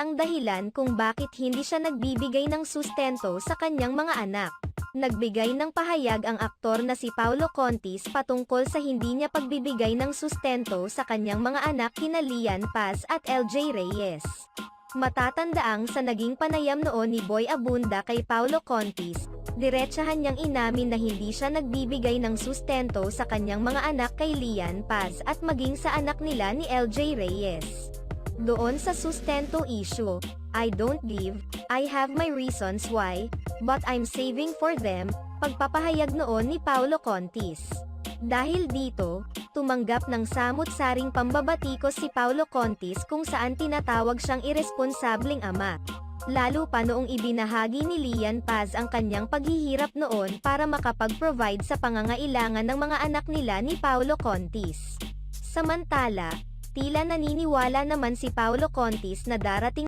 ang dahilan kung bakit hindi siya nagbibigay ng sustento sa kanyang mga anak. Nagbigay ng pahayag ang aktor na si Paulo Contis patungkol sa hindi niya pagbibigay ng sustento sa kanyang mga anak kina Lian Paz at LJ Reyes. Matatandaang sa naging panayam noon ni Boy Abunda kay Paulo Contis, diretsahan niyang inamin na hindi siya nagbibigay ng sustento sa kanyang mga anak kay Lian Paz at maging sa anak nila ni LJ Reyes. Doon sa sustento issue, I don't give, I have my reasons why, but I'm saving for them, pagpapahayag noon ni Paulo Contis. Dahil dito, tumanggap ng samut-saring pambabatikos si Paulo Contis kung saan tinatawag siyang irresponsableng ama. Lalo pa noong ibinahagi ni Lian Paz ang kanyang paghihirap noon para makapag-provide sa pangangailangan ng mga anak nila ni Paulo Contis. Samantala, tila naniniwala naman si Paulo Contis na darating